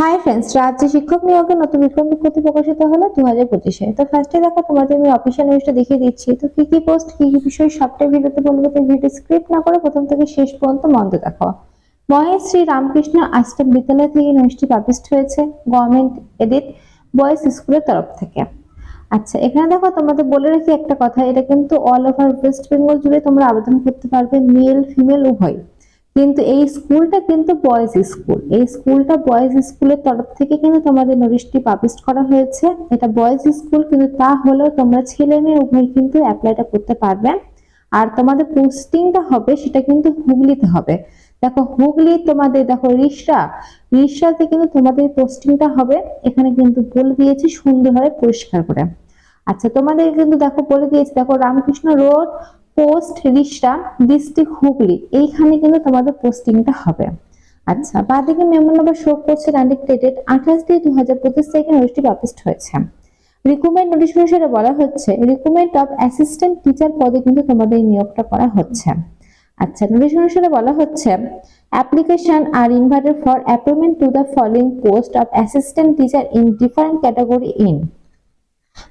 Hi friends রাজ্যে শিক্ষক নিয়োগের নতুন বিজ্ঞপ্তি বিজ্ঞপ্তি প্রকাশিত হলো দু হাজার পঁচিশে। তো ফার্স্টে দেখো, তোমাদের আমি অফিসিয়াল নিউজটা দেখিয়ে দিচ্ছি। তো কি কি পোস্ট কি কি বিষয়, সবটাই ভিডিওতে বলব তো ভিডিও স্ক্রিপ্ট না করে প্রথম থেকে শেষ পর্যন্ত মন্দ দেখো। মহেশ শ্রী রামকৃষ্ণ আশ্রম বিদ্যালয় থেকে নিউজটি পাবলিশড হয়েছে গভর্নমেন্ট এডিট বয়েজ স্কুলের তরফ থেকে। আচ্ছা এখানে দেখো, তোমাদের বলে রাখি একটা কথা, এটা কিন্তু অল ওভার ওয়েস্ট বেঙ্গল জুড়ে তোমরা আবেদন করতে পারবে মেল ফিমেল উভয় কিন্তু এই স্কুলটা কিন্তু বয়েজ স্কুল এই স্কুলটা বয়েজ স্কুলের তরফ থেকে কিন্তু তোমাদের নোটিশটি পাবলিশ করা হয়েছে। এটা বয়েজ স্কুল কিন্তু তা হলেও তোমরা ছেলে মেয়ে উভয় কিন্তু অ্যাপ্লাইটা করতে পারবে। আর তোমাদের পোস্টিংটা হবে, সেটা কিন্তু হুগলিতে হবে। দেখো, হুগলি তোমাদের, দেখো, রিসরা। রিসরাতে কিন্তু তোমাদের পোস্টিংটা হবে। এখানে কিন্তু বলে দিয়েছি সুন্দরভাবে পরিষ্কার করে। আচ্ছা তোমাদের কিন্তু দেখো, বলে দিয়েছি, দেখো, Ramakrishna road post Risra district Hooghly এইখানে কিন্তু তোমাদের পোস্টিংটা হবে। আচ্ছা বাদিকে মেমো নাম্বার শো করছে আঠাশ দুই দু হাজার পঁচিশ থেকে নোটিশটি পাবলিশ হয়েছে। রিক্রুটমেন্ট নোটিশ অনুসারে বলা হচ্ছে অফ অ্যাসিস্ট্যান্ট টিচার পদে কিন্তু তোমাদের নিয়োগটা করা হচ্ছে। আচ্ছা নোটিশ অনুসারে বলা হচ্ছে application are invited for appointment to the following post of assistant teacher in different category in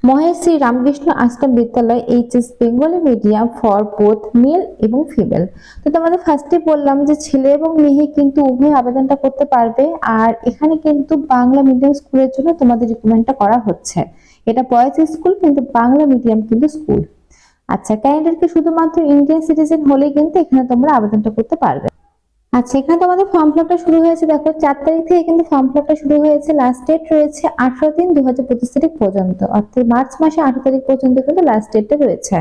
Mahesh Shri Ramakrishna Ashram Vidyalaya HS Bengali medium for both male এবং ফিমেল। তো তোমাদের ফার্স্টে বললাম যে ছেলে এবং মেয়ে কিন্তু উভয় আবেদনটা করতে পারবে আর এখানে কিন্তু বাংলা মিডিয়াম স্কুলের জন্য তোমাদের রিকমেন্ডটা করা হচ্ছে। এটা বয়েজ স্কুল কিন্তু বাংলা মিডিয়াম কিন্তু স্কুল। আচ্ছা ক্যান্ডিডেটকে শুধুমাত্র ইন্ডিয়ান সিটিজেন হলেই কিন্তু এখানে তোমরা আবেদনটা করতে পারবে। আচ্ছা এখানে তোমাদের ফর্ম ফ্লপটা শুরু হয়েছে। দেখো, চার তারিখ থেকে কিন্তু ফর্ম ফ্লপটা শুরু হয়েছে। লাস্ট ডেট রয়েছে আঠারো তিন দু হাজার পঁচিশ তারিখ পর্যন্ত। অর্থাৎ মার্চ মাসে আঠারো তারিখ পর্যন্ত কিন্তু লাস্ট ডেটটা রয়েছে।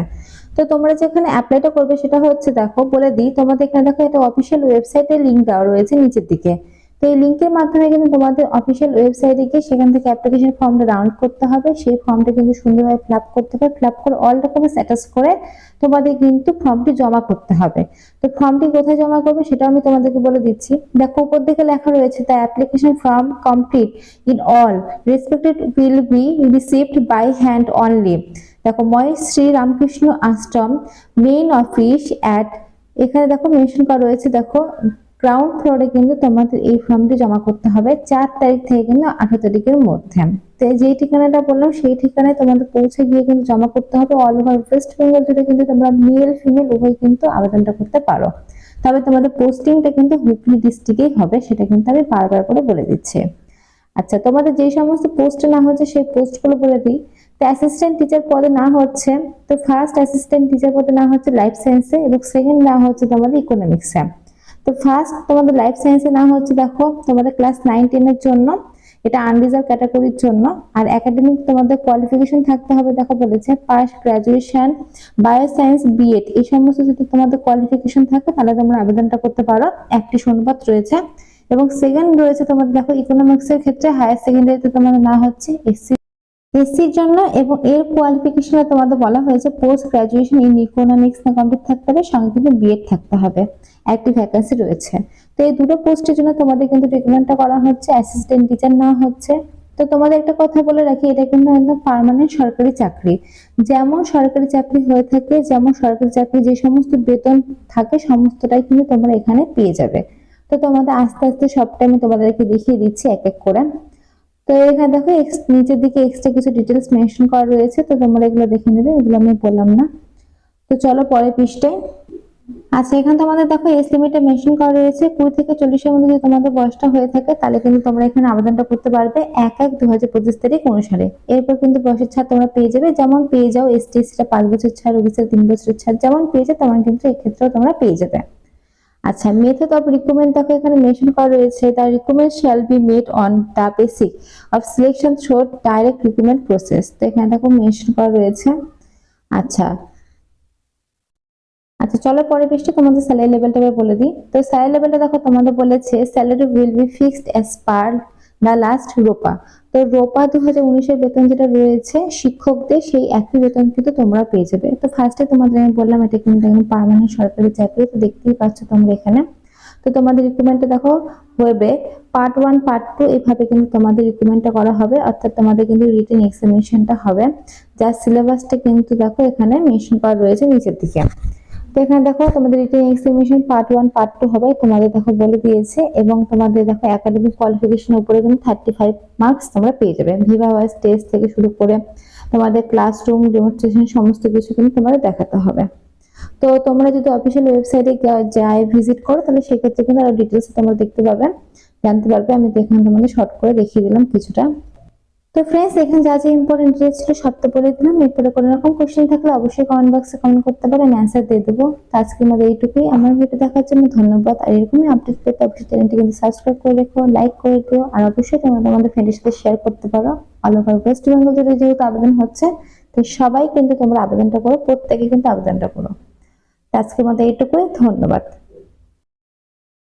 তো তোমরা যেখানে অ্যাপ্লাইটা করবে সেটা হচ্ছে, দেখো, বলে দিই। তোমাদের এখানে দেখো এটা অফিসিয়াল ওয়েবসাইটের লিঙ্ক দেওয়া রয়েছে নিচের দিকে। এই লিঙ্কের মাধ্যমে কিন্তু তোমাদের অফিসিয়াল ওয়েবসাইটে গিয়ে সেখান থেকে অ্যাপ্লিকেশন ফর্মটা ডাউনলোড করতে হবে। সেই ফর্মটা কিন্তু সুন্দরভাবে ফিল করতে হবে। ফিল করে অল ডকুমেন্টস অ্যাটাচ করে তোমাদের কিন্তু ফর্মটি জমা করতে হবে। তো ফর্মটি কোথায় জমা করবে সেটা আমি তোমাদেরকে বলে দিচ্ছি। দেখো, উপর দিকে লেখা রয়েছে the application form complete in all respected will be received by hand only দেখো Mahesh Shri Ramakrishna Ashram main office at এখানে দেখো মেনশন করা রয়েছে, দেখো গ্রাউন্ড ফ্লোরে কিন্তু তোমাদের এই ফর্মটি জমা করতে হবে চার তারিখ থেকে কিন্তু আঠারো তারিখের মধ্যে। তো যেই ঠিকানাটা বললাম, সেই ঠিকানায় তোমাদের পৌঁছে গিয়ে কিন্তু জমা করতে হবে। অল ওভার ওয়েস্ট বেঙ্গল জুড়ে কিন্তু তোমরা মেল ফিমেল উভয় কিন্তু আবেদনটা করতে পারো। তবে তোমাদের পোস্টিংটা কিন্তু হুগলি ডিস্ট্রিক্টেই হবে, সেটা কিন্তু আমি বারবার করে বলে দিচ্ছি। আচ্ছা তোমাদের যে সমস্ত পোস্ট না হচ্ছে সেই পোস্টগুলো বলে দিই। তো অ্যাসিস্ট্যান্ট টিচার পদে না হচ্ছে, তো ফার্স্ট অ্যাসিস্ট্যান্ট টিচার পদে না হচ্ছে লাইফ সায়েন্সে এবং সেকেন্ড না হচ্ছে তোমাদের ইকোনমিক্সে তো ফার্স্ট তোমাদের লাইফ সায়েন্সে না হচ্ছে দেখো, তোমাদের ক্লাস নাইন টেনের জন্য, এটা আনরিজার্ভ ক্যাটাগরির জন্য, আর একাডেমিক তোমাদের কোয়ালিফিকেশন থাকতে হবে, দেখো বলেছে পাস গ্রাজুয়েশন বায়োসায়েন্স বিএড এই সমস্ত যদি তোমাদের কোয়ালিফিকেশন থাকে, তাহলে তোমরা আবেদনটা করতে পারো, একটি শূন্যপদ রয়েছে। এবং সেকেন্ড রয়েছে তোমাদের, দেখো ইকোনমিক্স এর ক্ষেত্রে হায়ার সেকেন্ডারিতে তোমাদের না হচ্ছে এসসি এসসির জন্য এবং এর কোয়ালিফিকেশনে তোমাদের বলা হয়েছে পোস্ট গ্রাজুয়েশন ইন ইকোনমিক্স না কমপ্লিট থাকতে হবে, সঙ্গে কিন্তু বিএড থাকতে হবে একটি ভ্যাকেন্সি রয়েছে। তো এই দুটো পোস্টের জন্য তোমাদের কিন্তু রিকমেন্ডটা করা হচ্ছে অ্যাসিস্ট্যান্ট টিচার না হচ্ছে। তো তোমাদের একটা কথা বলে রাখি, এটা কিন্তু একদম পার্মানেন্ট সরকারি চাকরি। যেমন সরকারি চাকরি হয়ে থাকে, যেমন সরকারি চাকরি যে সমস্ত বেতন থাকে, সমস্তটাই কিন্তু তোমরা এখানে পেয়ে যাবে। তো তোমাদের আস্তে আস্তে সবটা আমি তোমাদেরকে দেখিয়ে দিচ্ছি, এক এক করে। তো এখানে দেখো নিচের দিকে এক্সট্রা কিছু ডিটেলস মেনশন করা রয়েছে, তো তোমরা এগুলো দেখে নেবে, এগুলো আমি বললাম না। তো চলো পরের পৃষ্ঠায়। আচ্ছা এখানে তোমাদের দেখো এজ লিমিটে মেনশন করা রয়েছে, কুড়ি থেকে চল্লিশের মধ্যে যদি তোমাদের বয়সটা হয়ে থাকে, তাহলে কিন্তু তোমরা এখানে আবেদনটা করতে পারবে এক এক দু হাজার পঁচিশ তারিখ অনুসারে। এরপর কিন্তু বয়সের ছাড় তোমরা পেয়ে যাবে, যেমন পেয়ে যাও এস টি এসটা পাঁচ বছর ছাড় ওবিসির তিন বছরের ছাড়, যেমন পেয়ে যাও, তেমন কিন্তু এক্ষেত্রেও তোমরা পেয়ে যাবে। আচ্ছা মেথড অফ রিক্রুটমেন্ট দেখো এখানে মেনশন করা রয়েছে the recruitment shall be made on the basis of selection through direct recruitment process তো এখানে দেখো মেনশন করা রয়েছে। আচ্ছা। আচ্ছা চলো পরের পৃষ্ঠে তোমাদের স্যালারি লেভেলটা বলে দিই। তো স্যালারি লেভেলটা দেখো তোমাদের বলেছে salary will be fixed as per the last ROPA. তো রোপা দু হাজার উনিশের বেতন যেটা রয়েছে, শিক্ষকদের সেই একই বেতন কিন্তু তোমরা পেয়ে যাবে। তো ফার্স্টে তোমাদের আমি বললাম, এটা কিন্তু একদম পার্মানেন্ট সরকারি চাকরি, তো দেখতেই পাচ্ছ তোমরা এখানে। তো তোমাদের রিক্রুটমেন্টটা দেখো হবে পার্ট ওয়ান পার্ট টু এইভাবে কিন্তু তোমাদের রিক্রুটমেন্টটা করা হবে, অর্থাৎ তোমাদের কিন্তু রিটেন এক্সামিনেশনটা হবে। যার সিলেবাসটা কিন্তু দেখো এখানে মেনশন করা রয়েছে নিচের দিকে। তো এখানে দেখো, তোমাদের written examination part one part two হবে। তোমাদের দেখো বলে দিয়েছে এবং তোমাদের দেখো একাডেমিক কোয়ালিফিকেশন উপরে কিন্তু থার্টি ফাইভ মার্কস তোমরা পেয়ে যাবে। ভিভা ওয়াইজ টেস্ট থেকে শুরু করে তোমাদের ক্লাসরুম ডেমনস্ট্রেশন সমস্ত কিছু কিন্তু তোমাদের দেখাতে হবে। তো তোমরা যদি অফিসিয়াল ওয়েবসাইটে যাই ভিজিট করো, তাহলে সেক্ষেত্রে কিন্তু আরও ডিটেলস তোমরা দেখতে পাবে, জানতে পারবে। আমি এখানে তোমাদের শর্ট করে দেখিয়ে দিলাম কিছুটা। তো ফ্রেন্ডস এখানে যা যা ইম্পর্টেন্ট ডিটেলস ছিল সব বলে দিলাম। এরপরে কোনো রকম কোশ্চেন থাকলে অবশ্যই কমেন্ট বক্সে কমেন্ট করতে পারো, আমি অ্যান্সার দিয়ে দেবো। তো আজকের মধ্যে এইটুকুই। আমার ভিডিও দেখার জন্য ধন্যবাদ। আর এরকমই আপডেট পেতে অবশ্যই চ্যানেলটি কিন্তু সাবস্ক্রাইব করে রেখো লাইক করে দিও। আর অবশ্যই তোমরা তোমাদের ফ্রেন্ডের সাথে শেয়ার করতে পারো। অল ওভার ওয়েস্ট বেঙ্গল জুড়ে যেহেতু আবেদন হচ্ছে, তো সবাই কিন্তু তোমরা আবেদনটা করো, প্রত্যেকে কিন্তু আবেদনটা করো। আজকের মধ্যে এইটুকুই। ধন্যবাদ।